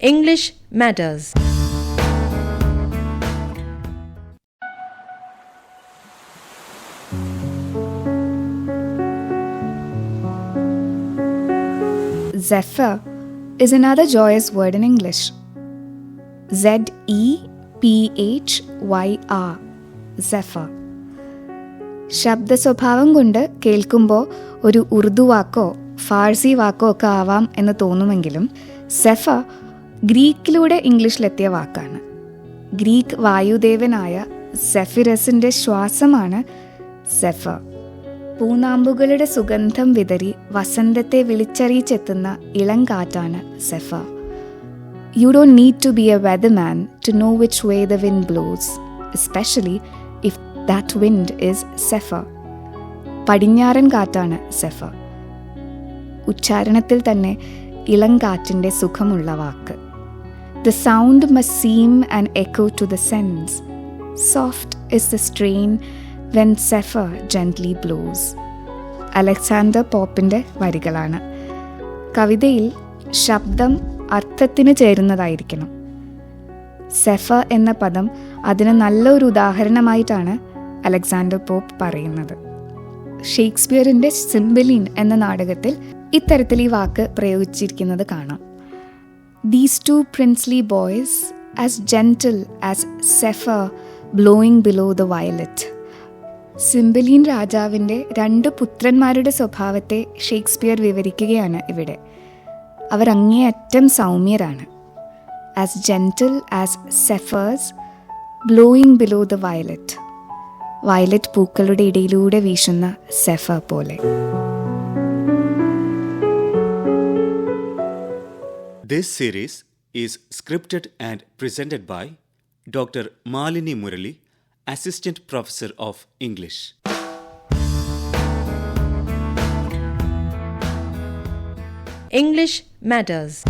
English matters. Zephyr is another joyous word in English. Z E P H Y R. Zephyr. ശബ്ദ സ്വഭാവം കൊണ്ട് കേൾക്കുമ്പോൾ ഒരു ഉറുദു വാക്കോ ഫാഴ്സി വാക്കോ ഒക്കെ ആവാം എന്ന് തോന്നുമെങ്കിലും സെഫ ഗ്രീക്കിലൂടെ ഇംഗ്ലീഷിലെത്തിയ വാക്കാണ്. ഗ്രീക്ക് വായുദേവനായ സെഫിറസിന്റെ ശ്വാസമാണ് സെഫ പൂനാമ്പുകളുടെ സുഗന്ധം വിതറി വസന്തത്തെ വിളിച്ചറിയിച്ചെത്തുന്ന ഇളം കാറ്റാണ് Zephyr you don't need to be a weatherman to know which way the wind blows especially if that wind is Zephyr പടിഞ്ഞാറൻ കാറ്റാണ് സെഫ ഉച്ചാരണത്തിൽ തന്നെ ഇളം കാറ്റിന്റെ സുഖമുള്ള വാക്ക്. The sound must seem an echo to the sense. Soft is the strain when Zephyr gently blows. Alexander പോപ്പിന്റെ വരികളാണ് കവിതയിൽ ശബ്ദം അർത്ഥത്തിന് ചേരുന്നതായിരിക്കണം സെഫ എന്ന പദം അതിന് നല്ലൊരു ഉദാഹരണമായിട്ടാണ് അലക്സാണ്ടർ പോപ്പ് പറയുന്നത് ഷേക്സ്പിയറിന്റെ സിംബലിൻ എന്ന നാടകത്തിൽ ഇത്തരത്തിൽ ഈ വാക്ക് പ്രയോഗിച്ചിരിക്കുന്നത് കാണാം these two princely boys, as gentle as Zephyr blowing below the violet Cymbeline രാജാവിന്റെ രണ്ട് പുത്രന്മാരുടെ സ്വഭാവത്തെ ഷേക്സ്പിയർ വിവരിക്കുകയാണ് ഇവിടെ. അവർ അങ്ങേയറ്റം സൗമ്യരാണ്. As gentle as Zephyr's blowing below the violet violet പൂക്കളുടെ ഇടയിലൂടെ വീശുന്ന സെഫ പോലെ. This series is scripted and presented by Dr. Malini Murali, Assistant Professor of English. English matters.